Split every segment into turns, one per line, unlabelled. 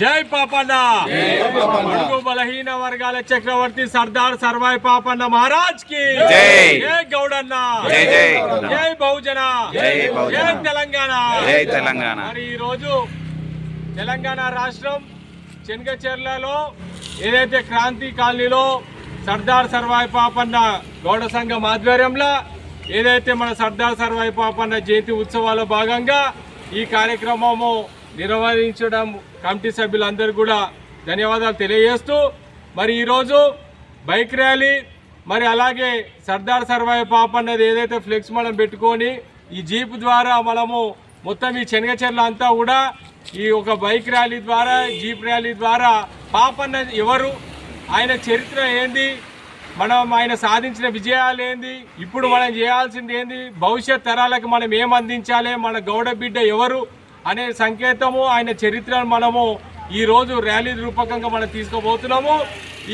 జై పాపన్న. బడుగు బలహీన వర్గాల చక్రవర్తి సర్దార్ సర్వాయి పాపన్న మహారాజ్కి
జై.
గౌడన్న.
జై
బహుజన.
జై బహుజన.
జై తెలంగాణ.
జై తెలంగాణ.
మరి ఈ రోజు తెలంగాణ రాష్ట్రం చెనగచెర్లలో ఏదైతే క్రాంతి కాలనీలో సర్దార్ సర్వాయి పాపన్న గౌడ సంఘం ఆధ్వర్యంలో ఏదైతే మన సర్దార్ సర్వాయి పాపన్న జయంతి ఉత్సవాల్లో భాగంగా ఈ కార్యక్రమము నిర్వహించడం కమిటీ సభ్యులందరూ కూడా ధన్యవాదాలు తెలియజేస్తూ మరి ఈరోజు బైక్ ర్యాలీ మరి అలాగే సర్దార్ సర్వాయి పాపన్నది ఏదైతే ఫ్లెక్స్ మనం పెట్టుకొని ఈ జీప్ ద్వారా మనము మొత్తం ఈ చెనగచెర్ల అంతా కూడా ఈ ఒక బైక్ ర్యాలీ ద్వారా జీప్ ర్యాలీ ద్వారా పాపన్న ఎవరు ఆయన చరిత్ర ఏంది మనం ఆయన సాధించిన విజయాలు ఏంది ఇప్పుడు మనం చేయాల్సింది ఏంది భవిష్యత్ తరాలకు మనం ఏం అందించాలి మన గౌడ బిడ్డ ఎవరు అనే సంకేతము ఆయన చరిత్రను మనము ఈ రోజు ర్యాలీ రూపకంగా మనం తీసుకోబోతున్నాము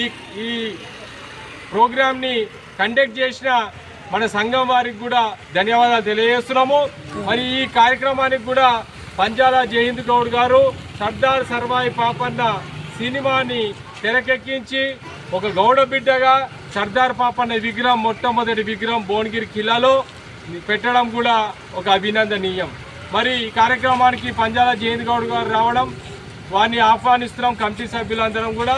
ఈ ఈ ప్రోగ్రామ్ని కండక్ట్ చేసిన మన సంఘం వారికి కూడా ధన్యవాదాలు తెలియజేస్తున్నాము. మరి ఈ కార్యక్రమానికి కూడా పంజాల జయంత్ గౌడ్ గారు సర్దార్ సర్వాయి పాపన్న సినిమాని తెరకెక్కించి ఒక గౌడ బిడ్డగా సర్దార్ పాపన్న విగ్రహం మొట్టమొదటి విగ్రహం భువనగిరి కిల్లాలో పెట్టడం కూడా ఒక అభినందనీయం. మరి ఈ కార్యక్రమానికి పంజాల జయంత్ గౌడ్ గారు రావడం వారిని ఆహ్వానిస్తున్నాం కమిటీ సభ్యులందరం కూడా.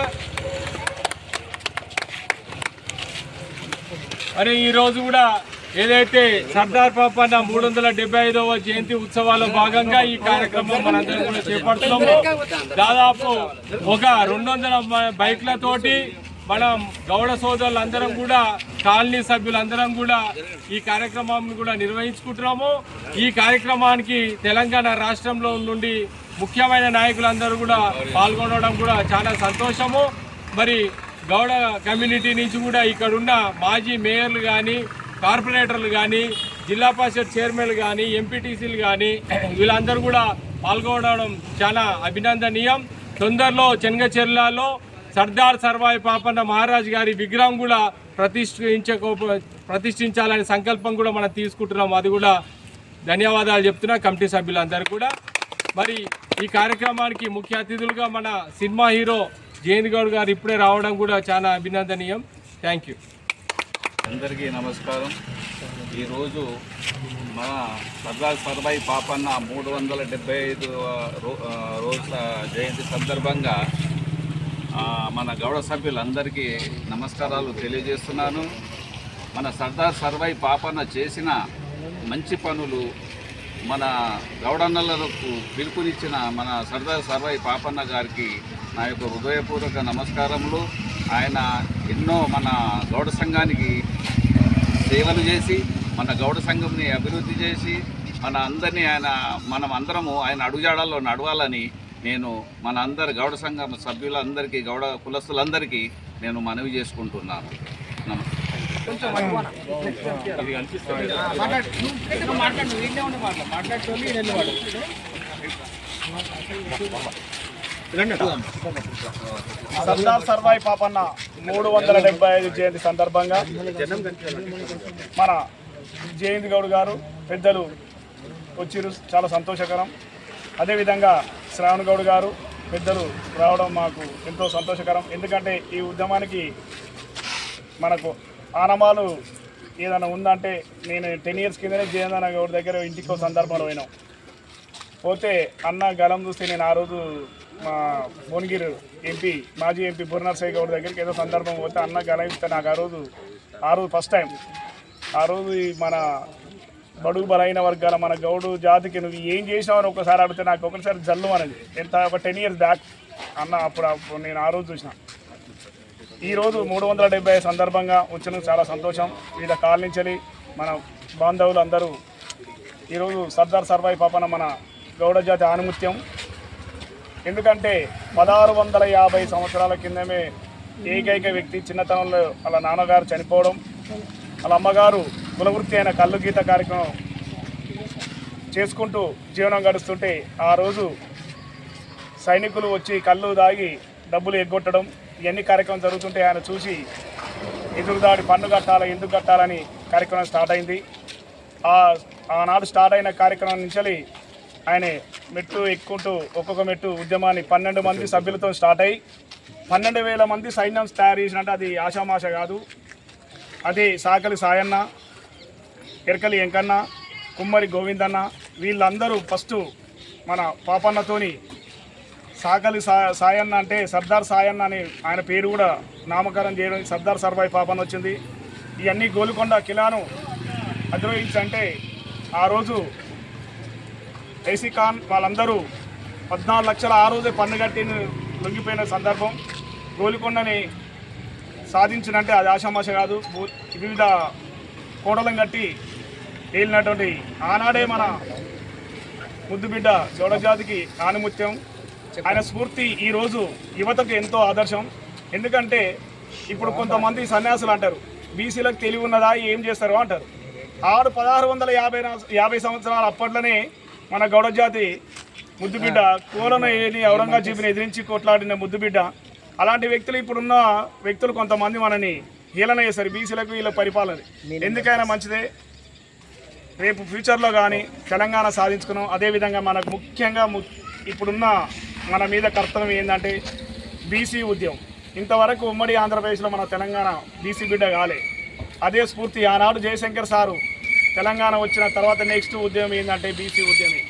మరి ఈరోజు కూడా ఏదైతే సర్దార్ పాపన్న మూడు వందల డెబ్బై ఐదవ జయంతి ఉత్సవాల్లో భాగంగా ఈ కార్యక్రమం మనందరం కూడా చేపడుతున్నాము. దాదాపు ఒక రెండు వందల బైక్లతోటి మనం గౌడ సోదరులందరం కూడా కాలనీ సభ్యులందరం కూడా ఈ కార్యక్రమాన్ని కూడా నిర్వహించుకుంటున్నాము. ఈ కార్యక్రమానికి తెలంగాణ రాష్ట్రంలో నుండి ముఖ్యమైన నాయకులందరూ కూడా పాల్గొనడం కూడా చాలా సంతోషము. మరి గౌడ కమ్యూనిటీ నుంచి కూడా ఇక్కడ ఉన్న మాజీ మేయర్లు కానీ కార్పొరేటర్లు కానీ జిల్లా పరిషత్ చైర్మన్లు కానీ ఎంపీటీసీలు కానీ వీళ్ళందరూ కూడా పాల్గొనడం చాలా అభినందనీయం. తొందరలో చెన్నగచెర్లలో సర్దార్ సర్వాయి పాపన్న మహారాజ్ గారి విగ్రహం కూడా ప్రతిష్ఠించకో ప్రతిష్ఠించాలనే సంకల్పం కూడా మనం తీసుకుంటున్నాం. అది కూడా ధన్యవాదాలు చెప్తున్నా కమిటీ సభ్యులందరూ కూడా. మరి ఈ కార్యక్రమానికి ముఖ్య అతిథులుగా మన సినిమా హీరో జయంత్ గౌడ్ గారు ఇప్పుడే రావడం కూడా చాలా అభినందనీయం. Thank you.
అందరికీ నమస్కారం. ఈరోజు మన సర్దార్ సర్వాయి పాపన్న మూడు వందల డెబ్బై ఐదు రో రోజు జయంతి సందర్భంగా మన గౌడ సభ్యులందరికీ నమస్కారాలు తెలియజేస్తున్నాను. మన సర్దార్ సర్వాయి పాపన్న చేసిన మంచి పనులు మన గౌడన్నలకు పిలుపునిచ్చిన మన సర్దార్ సర్వాయి పాపన్న గారికి నా యొక్క హృదయపూర్వక నమస్కారములు. ఆయన ఎన్నో మన గౌడ సంఘానికి సేవలు చేసి మన గౌడ సంఘంని అభివృద్ధి చేసి మన అందరినీ ఆయన మనం అందరము ఆయన అడుగుజాడల్లో నడవాలని నేను మన అందరి గౌడ సంఘం సభ్యులందరికీ గౌడ కులస్తులందరికీ నేను మనవి చేసుకుంటున్నాను.
సర్దార్ సర్వాయి పాపన్న మూడు వందల డెబ్బై ఐదు జయంతి సందర్భంగా మన జయంతి గౌడ్ గారు పెద్దలు వచ్చిరు చాలా సంతోషకరం. అదేవిధంగా శ్రావణ్ గౌడ్ గారు పెద్దలు రావడం మాకు ఎంతో సంతోషకరం. ఎందుకంటే ఈ ఉద్యమానికి మనకు ఆనమాలు ఏదైనా ఉందంటే నేను టెన్ ఇయర్స్ కిందనే జయంతన గౌడ్ దగ్గర ఇంటికో సందర్భంలో పోయినాం. పోతే అన్న గలం చూస్తే నేను ఆ రోజు మా భువనగిరి ఎంపీ మాజీ ఎంపీ బుర్నర్సయ్య గౌడ్ దగ్గరికి ఏదో సందర్భం పోతే అన్న గలం ఇస్తే నాకు ఆ రోజు ఆ రోజు ఫస్ట్ టైం ఆ రోజు మన బడుగు బలైన వర్గాల మన గౌడు జాతికి నువ్వు ఏం చేసినావని ఒకసారి అడిగితే నాకు ఒకసారి జల్లు అనేది. ఎంత ఒక టెన్ ఇయర్స్ బ్యాక్ అన్న అప్పుడు అప్పుడు నేను ఆ రోజు చూసిన. ఈరోజు మూడు వందల డెబ్బై సందర్భంగా వచ్చినందుకు చాలా సంతోషం. వివిధ కాలనీ మన బాంధవులు అందరూ ఈరోజు సర్దార్ సర్వాయి పాపన మన గౌడ జాతి ఆనుముత్యం. ఎందుకంటే పదహారు వందల యాభై సంవత్సరాల కిందమే ఏకైక వ్యక్తి చిన్నతనంలో వాళ్ళ నాన్నగారు చనిపోవడం. వాళ్ళ అమ్మగారు కులవృత్తి అయిన కళ్ళు గీత కార్యక్రమం చేసుకుంటూ జీవనం గడుస్తుంటే ఆ రోజు సైనికులు వచ్చి కళ్ళు దాగి డబ్బులు ఎగ్గొట్టడం ఇవన్నీ కార్యక్రమం జరుగుతుంటే ఆయన చూసి ఎదురుదాడి పన్ను కట్టాలా ఎందుకు కట్టాలని కార్యక్రమం స్టార్ట్ అయింది. ఆ ఆనాడు స్టార్ట్ అయిన కార్యక్రమం నుంచి ఆయన మెట్టు ఎక్కుంటూ ఒక్కొక్క మెట్టు ఉద్యమాన్ని పన్నెండు మంది సభ్యులతో స్టార్ట్ అయ్యి పన్నెండు వేల మంది సైన్యం తయారు చేసినట్టు అది ఆషామాష కాదు. అది సాకలి సాయన్న ఎరకలి వెంకన్న కుమ్మరి గోవిందన్న వీళ్ళందరూ ఫస్ట్ మన పాపన్నతోని సాకలి సాయన్న అంటే సర్దార్ సాయన్న అని ఆయన పేరు కూడా నామకరణం చేయడం సర్దార్ సర్వాయి పాపన్న వచ్చింది. ఇవన్నీ గోల్కొండ కిలాను అధిరోహించంటే ఆ రోజు ఏసీ ఖాన్ వాళ్ళందరూ పద్నాలుగు లక్షల ఆ రోజే పన్ను కట్టి లొంగిపోయిన సందర్భం. గోల్కొండని సాధించినంటే అది ఆషామాష కాదు. వివిధ కోటలను కట్టి ఏలినటువంటి ఆనాడే మన ముద్దుబిడ్డ జోడజాతికి ఆనిముత్యం. ఆయన స్ఫూర్తి ఈరోజు యువతకు ఎంతో ఆదర్శం. ఎందుకంటే ఇప్పుడు కొంతమంది సన్యాసులు అంటారు బీసీలకు తెలివి ఉన్నదా ఏం చేస్తారు అంటారు. ఆరు పదహారు వందల యాభై యాభై సంవత్సరాల అప్పట్లోనే మన గౌడ జాతి ముద్దుబిడ్డ కోలను ఏని ఔరంగజీబుని ఎదిరించి కొట్లాడిన ముద్దుబిడ్డ. అలాంటి వ్యక్తులు ఇప్పుడున్న వ్యక్తులు కొంతమంది మనని హీలన చేస్తారు బీసీలకు వీళ్ళ పరిపాలన. ఎందుకైనా మంచిదే. రేపు ఫ్యూచర్లో కానీ తెలంగాణ సాధించుకున్నాం. అదేవిధంగా మనకు ముఖ్యంగా ము- ఇప్పుడున్న మన మీద కర్తవ్యం ఏంటంటే బీసీ ఉద్యమం. ఇంతవరకు ఉమ్మడి ఆంధ్రప్రదేశ్లో మన తెలంగాణ బీసీ బిడ్డ కాలే. అదే స్ఫూర్తి ఆనాడు జయశంకర్ సారు తెలంగాణ వచ్చిన తర్వాత నెక్స్ట్ ఉద్యమం ఏంటంటే బీసీ ఉద్యమే.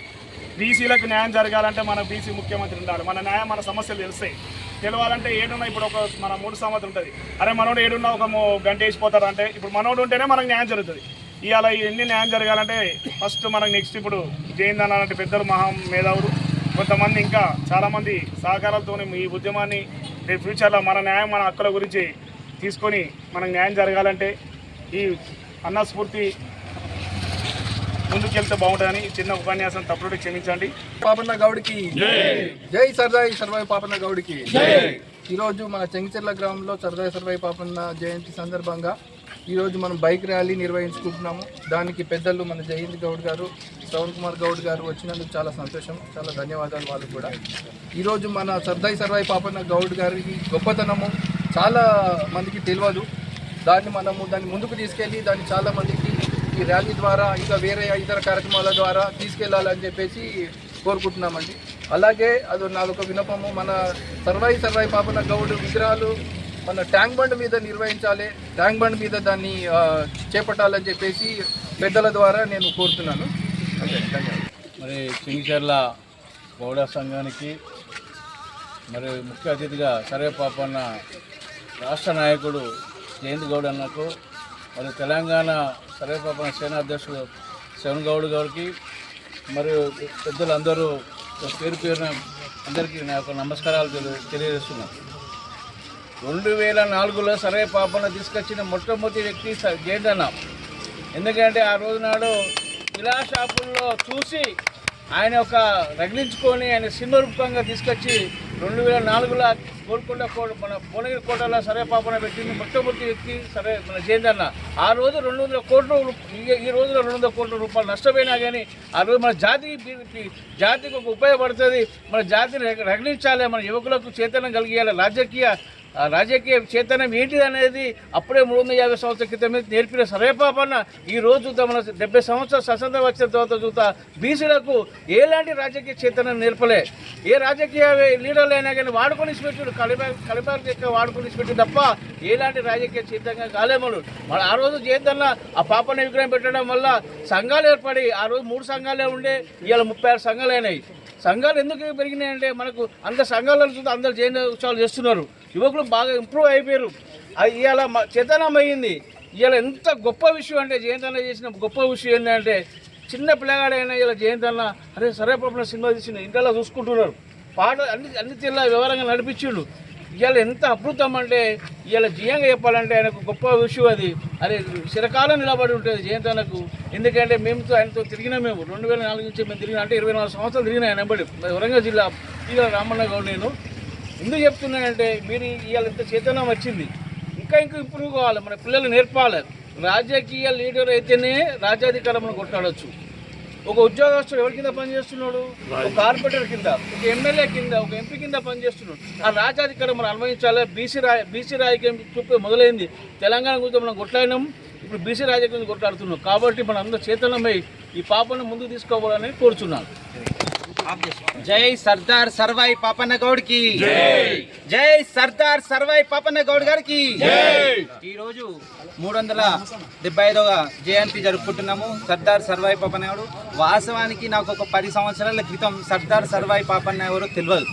బీసీలకు న్యాయం జరగాలంటే మన బీసీ ముఖ్యమంత్రి ఉండాలి. మన న్యాయం మన సమస్యలు తెలుస్తాయి. తెలవాలంటే ఏడున్నా ఇప్పుడు ఒక మన మూడు సంవత్సరం ఉంటుంది. అరే మనోడు ఏడున్నా ఒక గంట వేసిపోతాడు అంటే ఇప్పుడు మనోడు ఉంటేనే మనకు న్యాయం జరుగుతుంది. ఇవాళ ఎన్ని న్యాయం జరగాలంటే ఫస్ట్ మనకు నెక్స్ట్ ఇప్పుడు జయందన్ అలాంటి పెద్దలు మహా మేధావులు కొంతమంది ఇంకా చాలామంది సహకారాలతో ఈ ఉద్యమాన్ని రేపు ఫ్యూచర్లో మన న్యాయం మన హక్కుల గురించి తీసుకొని మనకు న్యాయం జరగాలంటే ఈ అన్నస్ఫూర్తి ముందుకెళ్తే బాగుంటుందని చిన్న ఉపన్యాసం తప్పుడు క్షమించండి.
పాపన్న గౌడ్కి. జై. సర్దాయి సర్వాయి పాపన్న గౌడ్కి. ఈరోజు మన చెంగిచెర్ల గ్రామంలో సర్దాయి సర్వాయి పాపన్న జయంతి సందర్భంగా ఈరోజు మనం బైక్ ర్యాలీ నిర్వహించుకుంటున్నాము. దానికి పెద్దలు మన జయంతి గౌడ్ గారు శ్రవణ్ కుమార్ గౌడ్ గారు వచ్చినందుకు చాలా సంతోషం చాలా ధన్యవాదాలు వాళ్ళకు కూడా. ఈరోజు మన సర్దాయి సర్వాయి పాపన్న గౌడ్ గారికి గొప్పతనము చాలా మందికి తెలియదు. దాన్ని మనము దాన్ని ముందుకు తీసుకెళ్ళి దాన్ని చాలా మందికి ఈ ర్యాలీ ద్వారా ఇంకా వేరే ఇతర కార్యక్రమాల ద్వారా తీసుకెళ్ళాలని చెప్పేసి కోరుకుంటున్నామండి. అలాగే అది నాదొక వినపము మన సర్వాయి సర్వాయి పాపన గౌడ్ విగ్రహాలు మన ట్యాంక్ బండ్ మీద నిర్వహించాలి. ట్యాంక్ బండ్ మీద దాన్ని చేపట్టాలని చెప్పేసి పెద్దల ద్వారా నేను కోరుతున్నాను.
మరి చింగిచర్ల గౌడ సంఘానికి మరి ముఖ్య అతిథిగా సర్వేపాపన్న రాష్ట్ర నాయకుడు జయంత్ గౌడ్ అన్నకు మరి తెలంగాణ సర్వేపాపన్న సేనా అధ్యక్షుడు శవన్ గౌడ్ గారికి మరియు పెద్దలందరూ పేరు పేరున అందరికీ నా యొక్క నమస్కారాలు తెలియజేస్తున్నాను. రెండు వేల నాలుగులో సరే పాపన తీసుకొచ్చిన మొట్టమొదటి వ్యక్తి జయంతన్న ఎందుకంటే ఆ రోజు నాడు ఇలా షాపుల్లో చూసి ఆయన ఒక రగిలించుకొని ఆయన సినిమా రూపంగా తీసుకొచ్చి రెండు వేల నాలుగులో గోల్కొండ కోట మన భువనగిరి కోటలో సరే పాపన పెట్టింది మొట్టమొదటి వ్యక్తి సరే మన జయంతన్న ఆ రోజు రెండు వందల కోట్ల ఈ- రోజులో రెండు వందల కోట్ల రూపాయలు నష్టపోయినా కానీ ఆ రోజు మన జాతికి జాతికి ఒక ఉపయోగపడుతుంది. మన జాతిని రగ- రగిలించాలి మన యువకులకు చైతన్యం కలిగేయాలి. రాజకీయ రాజకీయ చైతన్యం ఏంటిది అనేది అప్పుడే మూడు వందల యాభై సంవత్సరాల క్రితమే నేర్పిన సర్వేపాపన్న ఈ రోజు చూద్దాం. మన డెబ్బై సంవత్సరాల స్వతంత్రం వచ్చిన తర్వాత చూస్తా బీసీలకు ఎలాంటి రాజకీయ చైతన్యం నేర్పలే? ఏ రాజకీయ లీడర్లు అయినా కానీ వాడుకొని పెట్టాడు కలిపా కలిపారు చెక్క వాడుకొని పెట్టి తప్ప ఎలాంటి రాజకీయ చైతన్యం కాలేమలు మన ఆ రోజు చేద్దన్న ఆ పాపన్న విగ్రహం పెట్టడం వల్ల సంఘాలు ఏర్పడి ఆ రోజు మూడు సంఘాలే ఉండే ఇవాళ ముప్పై ఆరు సంఘాలు అయినాయి. సంఘాలు ఎందుకు పెరిగినాయంటే మనకు అంత సంఘాలను చూస్తే అందరు జైన ఉత్సవాలు చేస్తున్నారు. యువకులు బాగా ఇంప్రూవ్ అయిపోయారు. అది ఇవాళ మ- చేతనం అయ్యింది. ఇవాళ ఎంత గొప్ప విషయం అంటే జయంతన్న చేసిన గొప్ప విషయం ఏంటంటే చిన్న పిల్లగాడైనా ఇలా జయంతన్న అరే సరే పాపన సినిమా తీసిన ఇంట్లో చూసుకుంటున్నారు. పాట అన్ని అన్ని తీర్లా వివరంగా నడిపించిండు. ఇవాళ ఎంత అద్భుతం అంటే ఇవాళ జీయంగా చెప్పాలంటే ఆయనకు గొప్ప విషయం అది. అరే చిరకాలం నిలబడి ఉంటుంది జయంతన్నకు ఎందుకంటే మేముతో ఆయనతో తిరిగిన మేము. రెండు వేల నాలుగు నుంచి మేము తిరిగిన. అంటే ఇరవై నాలుగు సంవత్సరాలు తిరిగిన ఆయన వెంబడి. వరంగల్ జిల్లా ఈ రామన్న గౌడ్ నేను. ఎందుకు చెప్తున్నానంటే మీరు ఇవాళ ఇంత చైతన్యం వచ్చింది. ఇంకా ఇంకా ఇంప్రూవ్ కావాలి. మన పిల్లలు నేర్పాలి. రాజకీయ లీడర్ అయితేనే రాజ్యాధికారంలో కొట్టాడొచ్చు ఒక ఉద్యోగస్తుడు ఎవరి కింద పనిచేస్తున్నాడు? ఒక కార్పొరేటర్ కింద ఒక ఎమ్మెల్యే కింద ఒక ఎంపీ కింద పనిచేస్తున్నాడు. ఆ రాజ్యాధికారం మనం అనుభవించాలి. బీసీ రా బీసీ రాజకీయం చూపే మొదలైంది. తెలంగాణ గురించి మనం కొట్లాడినాం. ఇప్పుడు బీసీ రాజకీయం కొట్లాడుతున్నాం. కాబట్టి మనం అందరూ చైతన్యమై ఈ పాపను ముందుకు తీసుకోవాలని కోరుచున్నాను.
జై సర్దార్ సర్వాయి పాపన్న గౌడ్కి జై సర్దార్ సర్వాయి పాపన్న గౌడ్ గారికి. ఈ రోజు మూడు వందల డెబ్బై ఐదవ జయంతి జరుపుకుంటున్నాము సర్దార్ సర్వాయి పాపన్న గౌడ్ వాస్తవానికి నాకు ఒక పది సంవత్సరాల క్రితం సర్దార్ సర్వాయి పాపన్న ఎవరో తెలియదు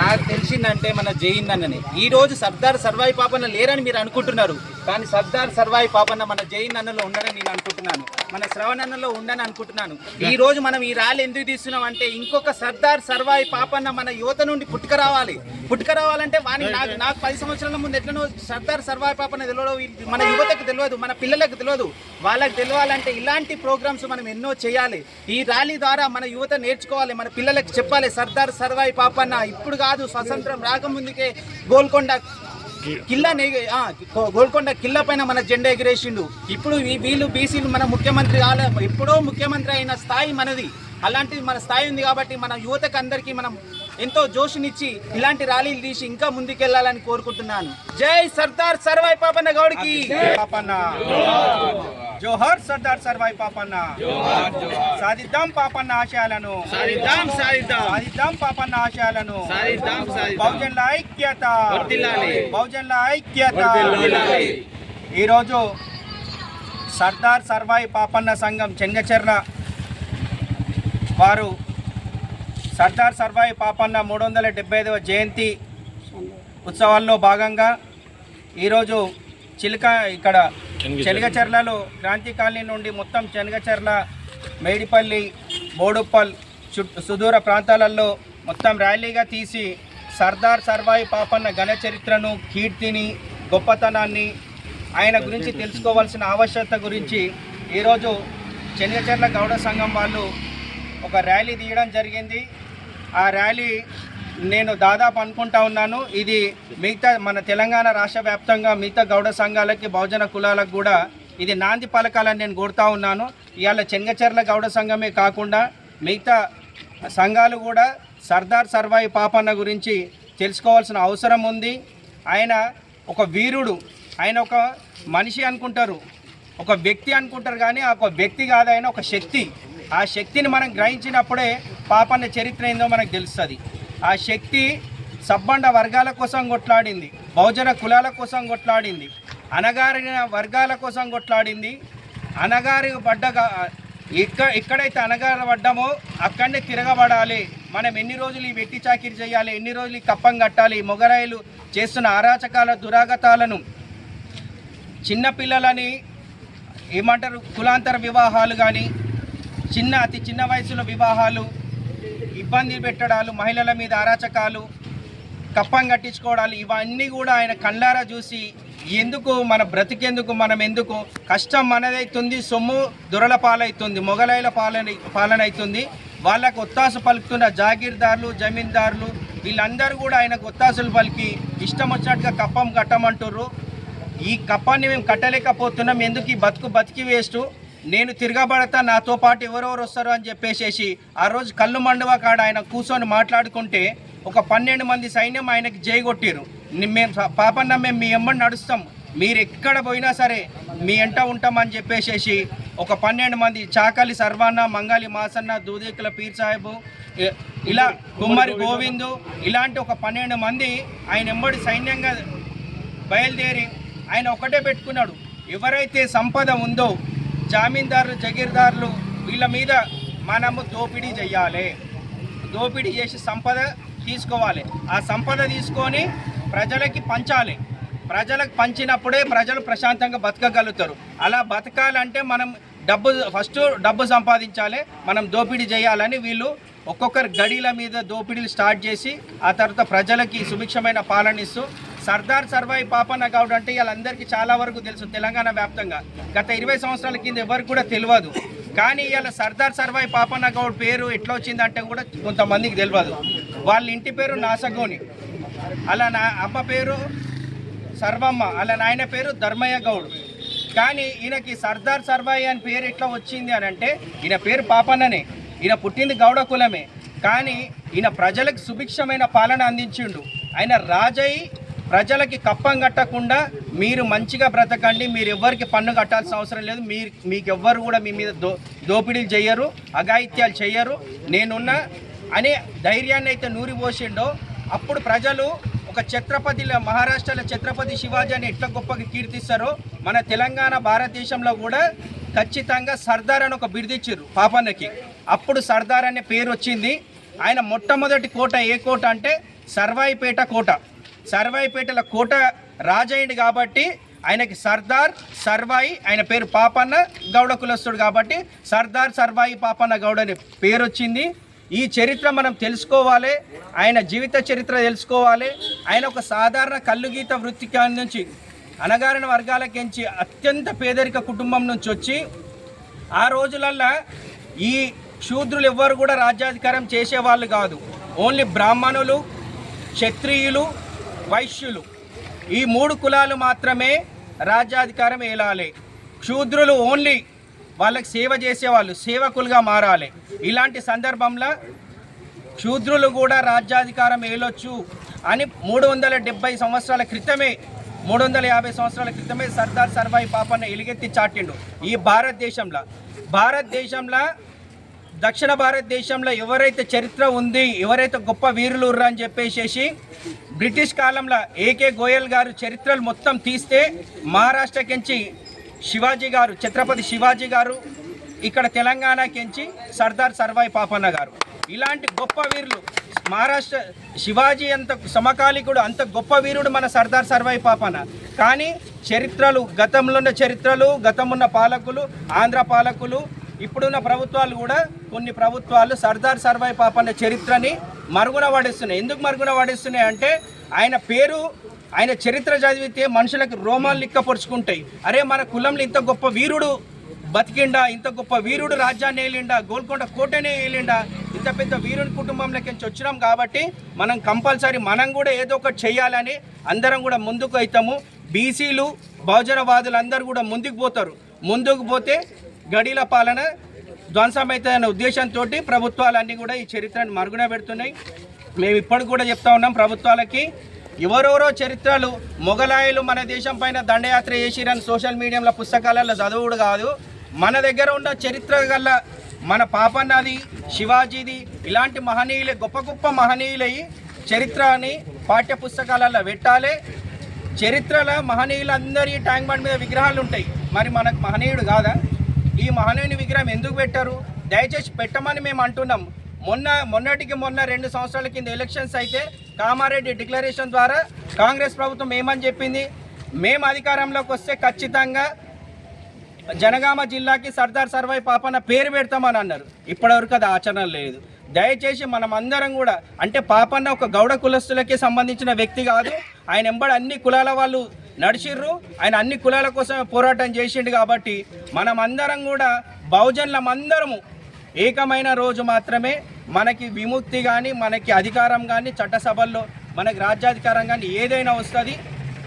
నాకు తెలిసిందంటే మన జైన్ అన్ననే ఈ రోజు సర్దార్ సర్వాయి పాపన్న లేరని మీరు అనుకుంటున్నారు. కానీ సర్దార్ సర్వాయి పాపన్న మన జైన్ అన్నలో ఉండని నేను అనుకుంటున్నాను. మన శ్రవణ్ అన్నలో ఉండని అనుకుంటున్నాను. ఈ రోజు మనం ఈ ర్యాలీ ఎందుకు తీస్తున్నాం అంటే ఇంకొక సర్దార్ సర్వాయి పాపన్న మన యువత నుండి పుట్టుక రావాలి పుట్టుక రావాలంటే వాని నాకు నాకు పది సంవత్సరాల ముందు ఎట్లనో సర్దార్ సర్వాయి పాపన్న తెలియదు మన యువతకు తెలియదు మన పిల్లలకు తెలియదు. వాళ్ళకి తెలియాలంటే ఇలాంటి ప్రోగ్రామ్స్ మనం ఎన్నో చేయాలి. ఈ ర్యాలీ ద్వారా మన యువత నేర్చుకోవాలి మన పిల్లలకు చెప్పాలి సర్దార్ సర్వాయి పాపన్న ఇప్పుడు కాదు స్వతంత్రం రాకముందుకే గోల్కొండ కిల్లా గోల్కొండ కిల్లా పైన మన జెండా ఎగిరేసిండు. ఇప్పుడు వీళ్ళు బీసీలు మన ముఖ్యమంత్రి ఎప్పుడో ముఖ్యమంత్రి అయిన స్థాయి మనది. అలాంటిది మన స్థాయి ఉంది కాబట్టి మన యువతకు అందరికీ మనం ఎంతో జోషునిచ్చి ఇలాంటి ర్యాలీలు తీసి ఇంకా ముందుకెళ్ళాలని కోరుకుంటున్నాను. జై సర్దార్ సర్వాయి పాపన్న గౌడ్కి. పాపన్న. జోహర్ సర్దార్ సర్వాయి పాపన్న. సాధిద్దాం పాపన్న ఆశయాలను. సాధిద్దాం సాధిద్దాం. సాధిద్దాం పాపన్న ఆశయాలను. సాధిద్దాం బహుజన్ల ఐక్యత. బహుజన్ల ఐక్యత. ఈరోజు సర్దార్ సర్వాయి పాపన్న సంఘం చెంగచెర్ల వారు సర్దార్ సర్వాయి పాపన్న మూడు వందల డెబ్బై ఐదవ జయంతి ఉత్సవాల్లో భాగంగా ఈరోజు చిలుక ఇక్కడ చెలిగచెర్లలో క్రాంతి కాలనీ నుండి మొత్తం చెనగచెర్ల మేడిపల్లి బోడుప్పల్ సుదూర ప్రాంతాలలో మొత్తం ర్యాలీగా తీసి సర్దార్ సర్వాయి పాపన్న ఘన చరిత్రను కీర్తిని గొప్పతనాన్ని ఆయన గురించి తెలుసుకోవాల్సిన ఆవశ్యకత గురించి ఈరోజు చెనగచెర్ల గౌడ సంఘం వాళ్ళు ఒక ర్యాలీ తీయడం జరిగింది. ఆ ర్యాలీ నేను దాదాపు అనుకుంటా ఉన్నాను. ఇది మిగతా మన తెలంగాణ రాష్ట్ర వ్యాప్తంగా మిగతా గౌడ సంఘాలకి బహుజన కులాలకు కూడా ఇది నాంది పలకాలని నేను కోరుతా ఉన్నాను. ఇవాళ చెంగచెర్ల గౌడ సంఘమే కాకుండా మిగతా సంఘాలు కూడా సర్దార్ సర్వాయి పాపన్న గురించి తెలుసుకోవాల్సిన అవసరం ఉంది. ఆయన ఒక వీరుడు ఆయన ఒక మనిషి అనుకుంటారు ఒక వ్యక్తి అనుకుంటారు కానీ ఆ ఒక వ్యక్తి కాదు ఆయన ఒక శక్తి. ఆ శక్తిని మనం గ్రహించినప్పుడే పాపన్న చరిత్ర ఏందో మనకు తెలుస్తుంది. ఆ శక్తి సబ్బండ వర్గాల కోసం కొట్లాడింది బహుజన కులాల కోసం కొట్లాడింది అనగారిన వర్గాల కోసం కొట్లాడింది. అనగారి పడ్డ ఇక్కడ ఎక్కడైతే అనగారి పడ్డామో అక్కడనే తిరగబడాలి. మనం ఎన్ని రోజులు ఈ వెట్టి చాకిరి చేయాలి ఎన్ని రోజులు ఈ కప్పం కట్టాలి మొగరాయిలు చేస్తున్న అరాచకాల దురాగతాలను చిన్నపిల్లలని ఏమంటారు కులాంతర వివాహాలు కానీ చిన్న అతి చిన్న వయసులో వివాహాలు ఇబ్బంది పెట్టడాలు మహిళల మీద అరాచకాలు కప్పం కట్టించుకోవడాలు ఇవన్నీ కూడా ఆయన కళ్ళారా చూసి ఎందుకు మన బ్రతికెందుకు మనం ఎందుకు? కష్టం మనదైతుంది సొమ్ము దొరల పాలైతుంది మొగలాయిల పాలన పాలనైతుంది. వాళ్ళకు ఒత్తాసు పలుకుతున్న జాగీర్దారులు జమీందారులు వీళ్ళందరూ కూడా ఆయనకు ఒత్తాసులు పలికి ఇష్టం వచ్చినట్టుగా కప్పం కట్టమంటుర్రు. ఈ కప్పాన్ని మేము కట్టలేకపోతున్నాం ఎందుకు ఈ బతుకు బతికి వేస్ట్? నేను తిరగబడతా నాతో పాటు ఎవరెవరు వస్తారు అని చెప్పేసేసి ఆ రోజు కళ్ళు మండువా కాడ ఆయన కూర్చొని మాట్లాడుకుంటే ఒక పన్నెండు మంది సైన్యం ఆయనకి జై మేము పాపన్న మేము మీ ఎమ్మడి నడుస్తాం. మీరు ఎక్కడ పోయినా సరే మీ ఎంట ఉంటామని చెప్పేసేసి ఒక పన్నెండు మంది చాకలి సర్వాన్న మంగాలి మాసన్న దూదేకుల పీర్ సాహెబు ఇలా కుమ్మరి గోవిందు ఇలాంటి ఒక పన్నెండు మంది ఆయన ఎంబడి సైన్యంగా బయలుదేరి ఆయన ఒకటే పెట్టుకున్నాడు. ఎవరైతే సంపద ఉందో జామీందారులు జగీర్దారులు వీళ్ళ మీద మనము దోపిడీ చెయ్యాలి. దోపిడీ చేసి సంపద తీసుకోవాలి. ఆ సంపద తీసుకొని ప్రజలకి పంచాలి. ప్రజలకు పంచినప్పుడే ప్రజలు ప్రశాంతంగా బతకగలుగుతారు. అలా బతకాలంటే మనం డబ్బు ఫస్ట్ డబ్బు సంపాదించాలి. మనం దోపిడీ చేయాలని వీళ్ళు ఒక్కొక్కరు గడీల మీద దోపిడీలు స్టార్ట్ చేసి ఆ తర్వాత ప్రజలకి సుభిక్షమైన పాలన ఇస్తూ సర్దార్ సర్వాయి పాపన్న గౌడ్ అంటే వీళ్ళందరికీ చాలా వరకు తెలుసు తెలంగాణ వ్యాప్తంగా. గత ఇరవై సంవత్సరాల కింద ఎవరికి కూడా తెలియదు కానీ ఇవాళ సర్దార్ సర్వాయి పాపన్న గౌడ్ పేరు ఎట్లా వచ్చిందంటే కూడా కొంతమందికి తెలియదు వాళ్ళ ఇంటి పేరు నాసగోని అలా నా అమ్మ పేరు సర్వమ్మ అలా నాయన పేరు ధర్మయ్య గౌడ్. కానీ ఈయనకి సర్దార్ సర్వాయి అని పేరు ఎట్లా వచ్చింది అని అంటే ఈయన పేరు పాపన్ననే ఈయన పుట్టింది గౌడ కులమే. కానీ ఈయన ప్రజలకు సుభిక్షమైన పాలన అందించిండు. ఆయన రాజయ్య ప్రజలకి కప్పం కట్టకుండా మీరు మంచిగా బ్రతకండి మీరు ఎవ్వరికి పన్ను కట్టాల్సిన అవసరం లేదు. మీరు మీకు ఎవ్వరు కూడా మీ మీద దో దోపిడీలు చేయరు అఘాయిత్యాలు చేయరు. నేనున్న అనే ధైర్యాన్ని అయితే నూరిపోసిండో అప్పుడు ప్రజలు ఒక ఛత్రపతి మహారాష్ట్రలో ఛత్రపతి శివాజీ అని ఎట్లా గొప్పగా కీర్తిస్తారో మన తెలంగాణ భారతదేశంలో కూడా ఖచ్చితంగా సర్దార్ అని ఒక బిరుదిచ్చారు పాపన్నకి. అప్పుడు సర్దార్ అనే పేరు వచ్చింది. ఆయన మొట్టమొదటి కోట ఏ కోట అంటే సర్వాయిపేట కోట. సర్వాయిపేటల కోట రాజయ్యండి కాబట్టి ఆయనకి సర్దార్ సర్వాయి ఆయన పేరు పాపన్న గౌడ కులస్తుడు కాబట్టి సర్దార్ సర్వాయి పాపన్న గౌడ అనే పేరు వచ్చింది ఈ చరిత్ర మనం తెలుసుకోవాలి ఆయన జీవిత చరిత్ర తెలుసుకోవాలి. ఆయన ఒక సాధారణ కల్లుగీత వృత్తికా నుంచి అనగారిన వర్గాలకించి అత్యంత పేదరిక కుటుంబం నుంచి వచ్చి ఆ రోజులల్లో ఈ శూద్రులు ఎవ్వరు కూడా రాజ్యాధికారం చేసేవాళ్ళు కాదు. ఓన్లీ బ్రాహ్మణులు క్షత్రియులు వైశ్యులు. ఈ మూడు కులాలు మాత్రమే రాజ్యాధికారం ఏలాలి. శూద్రులు ఓన్లీ వాళ్ళకి సేవ చేసేవాళ్ళు సేవకులుగా మారాలి. ఇలాంటి సందర్భంలో శూద్రులు కూడా రాజ్యాధికారం ఏలొచ్చు అని మూడు వందల డెబ్బై సంవత్సరాల క్రితమే మూడు వందల యాభై సంవత్సరాల క్రితమే సర్దార్ సర్వాయి పాపన్న ఎలుగెత్తి చాటిండు ఈ భారతదేశంలో. భారతదేశంలో దక్షిణ భారతదేశంలో ఎవరైతే చరిత్ర ఉంది ఎవరైతే గొప్ప వీరులు ఉర్రా అని చెప్పేసేసి బ్రిటిష్ కాలంలో ఏకే గోయల్ గారు చరిత్రలు మొత్తం తీస్తే మహారాష్ట్రకించి శివాజీ గారు ఛత్రపతి శివాజీ గారు ఇక్కడ తెలంగాణకించి సర్దార్ సర్వాయి పాపన్న గారు. ఇలాంటి గొప్ప వీరులు మహారాష్ట్ర శివాజీ అంత సమకాలికుడు అంత గొప్ప వీరుడు మన సర్దార్ సర్వాయి పాపన కానీ చరిత్రలు గతంలో ఉన్న చరిత్రలు గతమున్న పాలకులు ఆంధ్ర పాలకులు ఇప్పుడున్న ప్రభుత్వాలు కూడా కొన్ని ప్రభుత్వాలు సర్దార్ సర్వాయి పాపన్న చరిత్రని మరుగున పడిస్తున్నాయి ఎందుకు మరుగున పడిస్తున్నాయి అంటే ఆయన పేరు ఆయన చరిత్ర చదివితే మనుషులకు రోమాలు లిక్క పొడుచుకుంటాయి అరే మన కులంలో ఇంత గొప్ప వీరుడు బతికిండా ఇంత గొప్ప వీరుడు రాజ్యాన్ని ఏలిండా గోల్కొండ కోటనే ఏలిండా ఇంత పెద్ద వీరుని కుటుంబంలోకి నుంచి వచ్చినాం కాబట్టి మనం కంపల్సరీ మనం కూడా ఏదో ఒకటి చేయాలని అందరం కూడా ముందుకు అవుతాము బీసీలు బహుజనవాదులు అందరూ కూడా ముందుకు పోతారు. ముందుకు పోతే గడిల పాలన ధ్వంసమవుతుందనే ఉద్దేశంతో ప్రభుత్వాలన్నీ కూడా ఈ చరిత్రను మరుగున పెడుతున్నాయి. మేము ఇప్పటికి కూడా చెప్తా ఉన్నాం ప్రభుత్వాలకి ఎవరెవరో చరిత్రలు మొఘలాయులు మన దేశం పైన దండయాత్ర చేసిరని సోషల్ మీడియాలో పుస్తకాలలో చదువుడు కాదు. మన దగ్గర ఉన్న చరిత్ర గల్ల మన పాపన్నది శివాజీది ఇలాంటి మహనీయులే గొప్ప గొప్ప మహనీయులై చరిత్రని పాఠ్య పుస్తకాలలో పెట్టాలి. చరిత్రలో మహనీయులందరి ట్యాంక్ బండ్ మీద విగ్రహాలు ఉంటాయి. మరి మనకు మహనీయుడు కాదా? ఈ మహనీయుని విగ్రహం ఎందుకు పెట్టారు? దయచేసి పెట్టమని మేము అంటున్నాం. మొన్న మొన్నటికి మొన్న రెండు సంవత్సరాల కింద ఎలక్షన్స్ అయితే కామారెడ్డి డిక్లరేషన్ ద్వారా కాంగ్రెస్ ప్రభుత్వం ఏమని చెప్పింది? మేము అధికారంలోకి వస్తే ఖచ్చితంగా జనగామ జిల్లాకి సర్దార్ సర్వాయి పాపన్న పేరు పెడతామని అన్నారు. ఇప్పటివరకు అది ఆచరణ లేదు. దయచేసి మనం అందరం కూడా అంటే పాపన్న ఒక గౌడ కులస్తులకి సంబంధించిన వ్యక్తి కాదు. ఆయన ఎంబడి అన్ని కులాల వాళ్ళు నడిచిర్రు. ఆయన అన్ని కులాల కోసం పోరాటం చేసిండు కాబట్టి మనం అందరం కూడా బహుజనులం అందరము ఏకమైన రోజు మాత్రమే మనకి విముక్తి కానీ మనకి అధికారం కానీ చట్టసభల్లో మనకి రాజ్యాధికారం కానీ ఏదైనా వస్తుంది.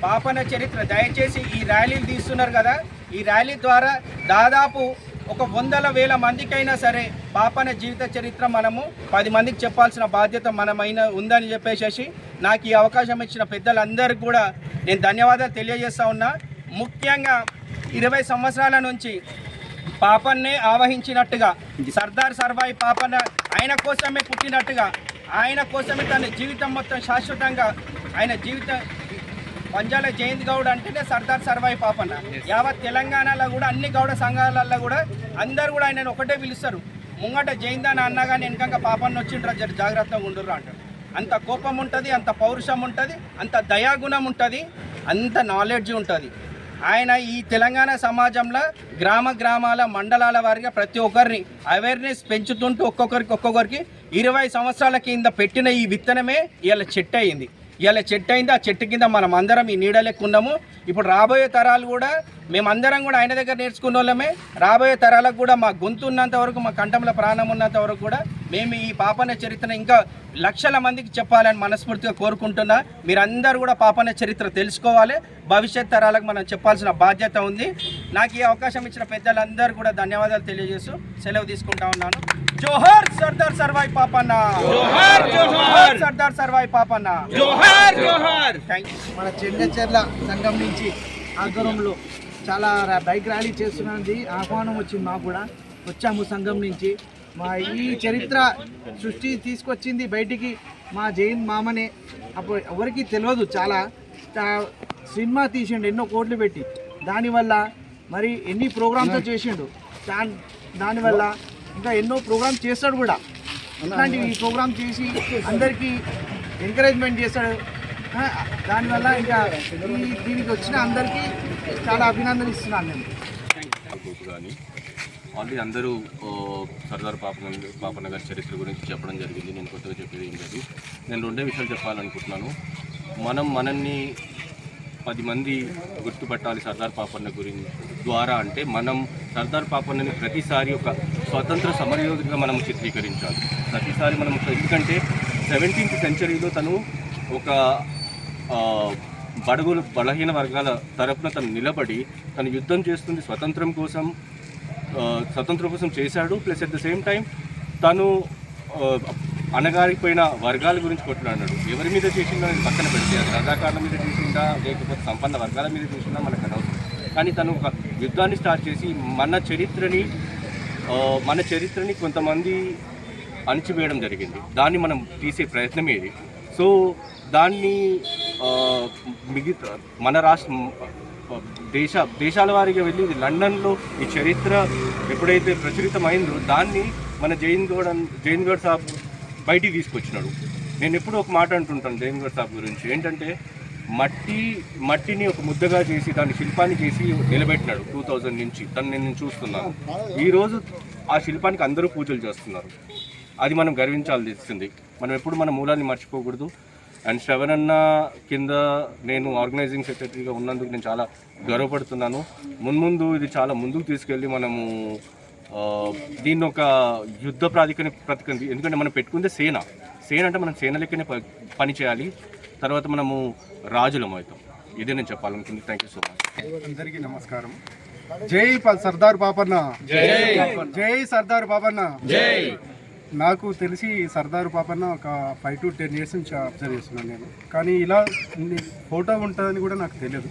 పాపన చరిత్ర. దయచేసి ఈ ర్యాలీలు తీస్తున్నారు కదా. ఈ ర్యాలీ ద్వారా దాదాపు ఒక వందల వేల మందికైనా సరే పాపన జీవిత చరిత్ర మనము పది మందికి చెప్పాల్సిన బాధ్యత మనమైన ఉందని చెప్పేసి నాకు ఈ అవకాశం ఇచ్చిన పెద్దలందరికీ కూడా నేను ధన్యవాదాలు తెలియజేస్తా ఉన్నా. ముఖ్యంగా ఇరవై సంవత్సరాల నుంచి పాపన్నే ఆవహించినట్టుగా సర్దార్ సర్వాయి పాపన్న ఆయన కోసమే పుట్టినట్టుగా ఆయన కోసమే తన జీవితం మొత్తం శాశ్వతంగా ఆయన జీవిత పంజాల జయంత్ గౌడ్ అంటేనే సర్దార్ సర్వాయి పాపన్న. యావత్ తెలంగాణలో కూడా అన్ని గౌడ సంఘాలలో కూడా అందరు కూడా ఆయనను ఒకటే పిలుస్తారు. ముంగట జయంత్ అని అన్నా కానీ వెనకంగా పాపన్న వచ్చిండ్రా జర జాగ్రత్తగా ఉండుర్రా అంటారు. అంత కోపం ఉంటుంది అంత పౌరుషం ఉంటుంది అంత దయాగుణం ఉంటుంది అంత నాలెడ్జ్ ఉంటుంది. ఆయన ఈ తెలంగాణ సమాజంలో గ్రామ గ్రామాల మండలాల వారిగా ప్రతి ఒక్కరిని అవేర్నెస్ పెంచుతుంటూ ఒక్కొక్కరికి ఒక్కొక్కరికి ఇరవై సంవత్సరాల కింద పెట్టిన ఈ విత్తనమే ఇవాళ చెట్టు అయింది. ఇలా చెట్టు అయింది ఆ చెట్టు కింద మనం అందరం ఈ నీడలెక్కున్నాము ఇప్పుడు రాబోయే తరాలు కూడా మేమందరం కూడా ఆయన దగ్గర నేర్చుకున్న వాళ్ళమే రాబోయే తరాలకు కూడా మా గొంతు ఉన్నంత వరకు మా కంఠంలో ప్రాణం ఉన్నంత వరకు కూడా మేము ఈ పాపన చరిత్రను ఇంకా లక్షల మందికి చెప్పాలని మనస్ఫూర్తిగా కోరుకుంటున్నా. మీరందరూ కూడా పాపన చరిత్ర తెలుసుకోవాలి. భవిష్యత్ తరాలకు మనం చెప్పాల్సిన బాధ్యత ఉంది. నాకు ఈ అవకాశం ఇచ్చిన పెద్దలందరూ కూడా ధన్యవాదాలు తెలియజేస్తూ సెలవు తీసుకుంటా ఉన్నాను. జోహార్ సర్దార్ సర్వాయి పాపన్న. జోహార్ జోహార్. సర్దార్ సర్వాయి పాపన్న. జోహార్ జోహార్. థ్యాంక్ యూ
మన చెంగచెర్ల సంఘం నుంచి ఆధ్వర్యంలో చాలా బైక్ ర్యాలీ చేస్తున్నది ఆహ్వానం వచ్చింది మాకు కూడా. వచ్చాము సంఘం నుంచి. మా ఈ చరిత్ర సృష్టి తీసుకొచ్చింది బయటికి మా జైన్ మామనే. అప్పుడు ఎవరికి తెలియదు చాలా. సినిమా తీసిండు ఎన్నో కోట్లు పెట్టి. దానివల్ల మరి ఎన్ని ప్రోగ్రామ్స్ చేసిండు. దాని దానివల్ల ఇంకా ఎన్నో ప్రోగ్రామ్స్ చేస్తాడు కూడా. ఈ ప్రోగ్రామ్ చేసి అందరికీ ఎంకరేజ్మెంట్ చేస్తాడు. దానివల్ల ఇంకా ఈ దీనికి వచ్చిన అందరికీ చాలా అభినందనలు ఇస్తున్నాను నేను.
కానీ ఆల్రెడీ అందరూ సర్దార్ పాపన పాపన్న గారి చరిత్ర గురించి చెప్పడం జరిగింది. నేను కొత్తగా చెప్పేది ఏం లేదు. నేను రెండే విషయాలు చెప్పాలనుకుంటున్నాను. మనం మనల్ని పది మంది గుర్తుపట్టాలి సర్దార్ పాపన్న గురించి ద్వారా అంటే మనం సర్దార్ పాపన్నని ప్రతిసారి ఒక స్వతంత్ర సమరయోధిగా మనం చిత్రీకరించాలి. ప్రతిసారి మనం ఎందుకంటే సెవెంటీన్త్ సెంచరీలో తను ఒక బడుగులు బలహీన వర్గాల తరపున తను నిలబడి తను యుద్ధం చేస్తుంది స్వతంత్రం కోసం స్వతంత్రం కోసం చేశాడు. Plus at the same time తను అనగారిపోయిన వర్గాల గురించి కొట్లాడినాడు. ఎవరి మీద చేసిందో అది పక్కన పెడితే అది రజాకారుల మీద చేసిందా లేకపోతే సంపన్న వర్గాల మీద చేసిందా మనకు అనవసరం. కానీ తను ఒక యుద్ధాన్ని స్టార్ట్ చేసి మన చరిత్రని మన చరిత్రని కొంతమంది అణిచివేయడం జరిగింది. దాన్ని మనం తీసే ప్రయత్నం ఏది సో దాన్ని మిగతా మన రాష్ట్రం దేశ దేశాల వారిగా వెళ్ళి లండన్లో ఈ చరిత్ర ఎప్పుడైతే ప్రచురితమైందో దాన్ని మన జైన్ గౌడ్ జైన్ గౌడ్ సాబ్ బయటికి తీసుకొచ్చినాడు. నేను ఎప్పుడూ ఒక మాట అంటుంటాను జైన్ గౌడ్ సాబ్ గురించి. ఏంటంటే మట్టి మట్టిని ఒక ముద్దగా చేసి దాన్ని శిల్పాన్ని చేసి నిలబెట్టినాడు టూ థౌజండ్ నుంచి. తను నేను చూస్తున్నాను. ఈరోజు ఆ శిల్పానికి అందరూ పూజలు చేస్తున్నారు. అది మనం గర్వించాల్సింది. మనం ఎప్పుడు మన మూలాన్ని మర్చిపోకూడదు. అండ్ శ్రవణ్ అన్న కింద నేను ఆర్గనైజింగ్ సెక్రటరీగా ఉన్నందుకు నేను చాలా గర్వపడుతున్నాను. మున్ముందు ఇది చాలా ముందుకు తీసుకెళ్ళి మనము ఆ, దీన్ని ఒక యుద్ధ ప్రాతికని ప్రతిక ఎందుకంటే మనం పెట్టుకుందే సేన. సేన అంటే మనం సేన లెక్కనే పని చేయాలి. తర్వాత మనము రాజులం అవుతాం. ఇదే నేను చెప్పాలనుకుంది థ్యాంక్ యూ సో మచ్
అందరికీ నమస్కారం. జై సర్దార్ పాపన్న. జై. సర్దార్ పాపన్న. నాకు తెలిసి సర్దార్ పాపన్న ఒక ఫైవ్ టు టెన్ ఇయర్స్ నుంచి అబ్జర్వ్ చేస్తున్నాను నేను. కానీ ఇలా ఫోటో ఉంటుందని కూడా నాకు తెలియదు.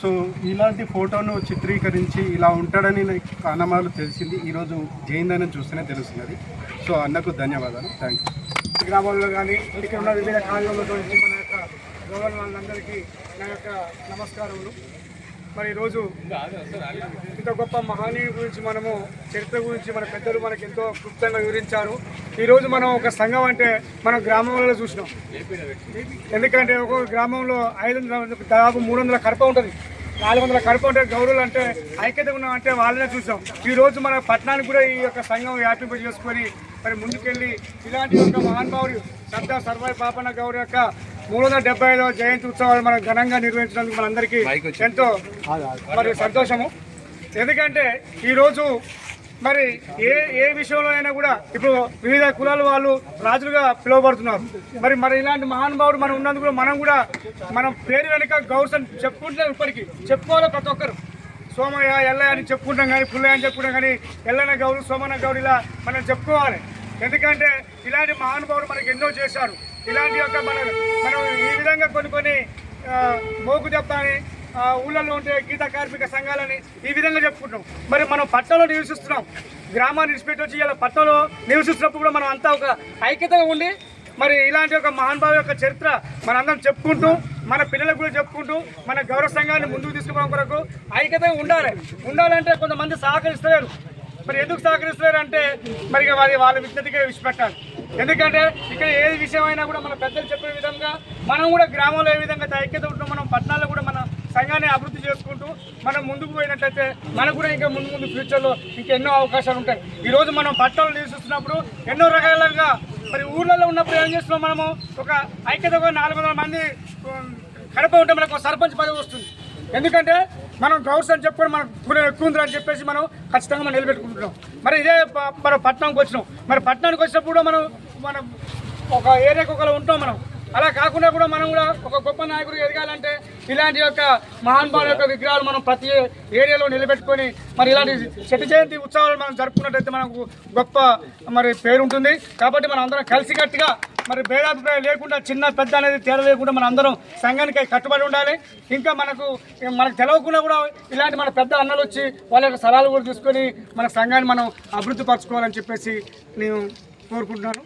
సో ఇలాంటి ఫోటోను చిత్రీకరించి ఇలా ఉంటాడని నాకు కానమాలు తెలిసింది. ఈరోజు జైందని చూస్తేనే తెలుస్తున్నది. సో అన్నకు ధన్యవాదాలు. థ్యాంక్ యూ
గ్రామాల్లో కానీ ఇక్కడ ఉన్న వివిధ కాలంలో మన యొక్క గవర్నమెంట్ వాళ్ళందరికీ నా యొక్క నమస్కారములు. మరి ఈరోజు ఇంత గొప్ప మహానీయు గురించి మనము చరిత్ర గురించి మన పెద్దలు మనకి ఎంతో క్లుప్తంగా వివరించారు. ఈరోజు మనం ఒక సంఘం అంటే మనం గ్రామంలో చూసినాం. ఎందుకంటే ఒక గ్రామంలో ఐదు వందల దాదాపు మూడు వందల కడప ఉంటుంది. నాలుగు వందల కడప ఉంటే గౌరవులు అంటే ఐక్యత ఉన్నాం అంటే వాళ్ళనే చూసాం. ఈరోజు మన పట్టణానికి కూడా ఈ యొక్క సంఘం వ్యాపింప చేసుకొని మరి ముందుకెళ్ళి ఇలాంటి ఒక మహానుభావుడు సర్దార్ సర్వాయి పాపన్న గౌరి యొక్క మూడు వందల డెబ్బై ఐదవ జయంతి ఉత్సవాలు మనం ఘనంగా నిర్వహించినందుకు మనందరికీ ఎంతో మరి సంతోషము. ఎందుకంటే ఈరోజు మరి ఏ ఏ విషయంలో అయినా కూడా ఇప్పుడు వివిధ కులాల వాళ్ళు రాజులుగా పిలువబడుతున్నారు. మరి మరి ఇలాంటి మహానుభావుడు మనం ఉన్నందుకు కూడా మనం కూడా మనం పేరు వెనుక గౌరవం చెప్పుకుంటున్నాం ఇప్పటికీ. చెప్పుకోవాలి ప్రతి ఒక్కరు. సోమయ్య ఎల్లయ్య అని చెప్పుకుంటాం కానీ పుల్లయ్య అని చెప్పుకుంటాం కానీ ఎల్లన్న గౌరు సోమన్న గౌరు ఇలా మనం చెప్పుకోవాలి. ఎందుకంటే ఇలాంటి మహానుభావుడు మనకి ఎన్నో చేశారు ఇలాంటి యొక్క మన మనం ఈ విధంగా కొన్ని కొన్ని మోగు అని ఊళ్ళల్లో ఉంటే గీత కార్మిక సంఘాలని ఈ విధంగా చెప్పుకుంటాం మరి మనం పట్టణంలో నివసిస్తున్నాం. గ్రామాన్ని విడిచిపెట్టి వచ్చి ఇలా పట్టణంలో నివసిస్తున్నప్పుడు కూడా మనం అంతా ఒక ఐక్యతగా ఉండి మరి ఇలాంటి ఒక మహానుభావు యొక్క చరిత్ర మనందరం చెప్పుకుంటూ మన పిల్లలకు కూడా చెప్పుకుంటూ మన గౌరవ సంఘాన్ని ముందుకు తీసుకోవడం కొరకు ఐక్యతగా ఉండాలి. ఉండాలంటే కొంతమంది సహకరిస్తారు మరి ఎందుకు సహకరిస్తలేరు అంటే మరి వారి వాళ్ళ విజ్ఞతగా విడిచిపెట్టాలి. ఎందుకంటే ఇక్కడ ఏది విషయం అయినా కూడా మన పెద్దలు చెప్పే విధంగా మనం కూడా గ్రామంలో ఏ విధంగా అయితే ఐక్యత ఉంటున్నాం మనం పట్టణాల్లో కూడా మన సంఘాన్ని అభివృద్ధి చేసుకుంటూ మనం ముందుకు పోయినట్లయితే మనకు కూడా ఇంకా ముందు ముందు ఫ్యూచర్లో ఇంకా ఎన్నో అవకాశాలు ఉంటాయి. ఈరోజు మనం పట్టణాలు నివసిస్తున్నప్పుడు ఎన్నో రకాలుగా మరి ఊళ్ళలో ఉన్నప్పుడు ఏం చేస్తున్నాం మనము? ఒక ఐక్యత నాలుగు మంది కడప ఉంటే మనకు ఒక సర్పంచ్ పదవి వస్తుంది. ఎందుకంటే మనం గౌరవం అని చెప్పుకొని మనం కులం ఎక్కువ అని చెప్పేసి మనం ఖచ్చితంగా మనం నిలబెట్టుకుంటున్నాం. మరి ఇదే ప- మనం పట్టణంకి వచ్చినాం. మరి పట్టణానికి వచ్చినప్పుడు మనం మనం ఒక ఏరియాకి ఒకరు ఉంటాం మనం. అలా కాకుండా కూడా మనం కూడా ఒక గొప్ప నాయకుడు ఎదగాలంటే ఇలాంటి యొక్క మహానుభావుల యొక్క విగ్రహాలు మనం ప్రతి ఏరియాలో నిలబెట్టుకొని మరి ఇలాంటి శత జయంతి ఉత్సవాలు మనం జరుపుకున్నట్టయితే మనకు గొప్ప మరి పేరు ఉంటుంది కాబట్టి మనం అందరం కలిసికట్టుగా మరి భేదాభిప్రాయం లేకుండా చిన్న పెద్ద అనేది తేడా లేకుండా మన అందరం సంఘానికి కట్టుబడి ఉండాలి. ఇంకా మనకు మనకు తెలవకుండా కూడా ఇలాంటి మన పెద్ద అన్నలు వచ్చి వాళ్ళ యొక్క సలహాలు కూడా తీసుకొని మన సంఘాన్ని మనం అభివృద్ధి పరచుకోవాలని చెప్పేసి నేను కోరుకుంటున్నాను.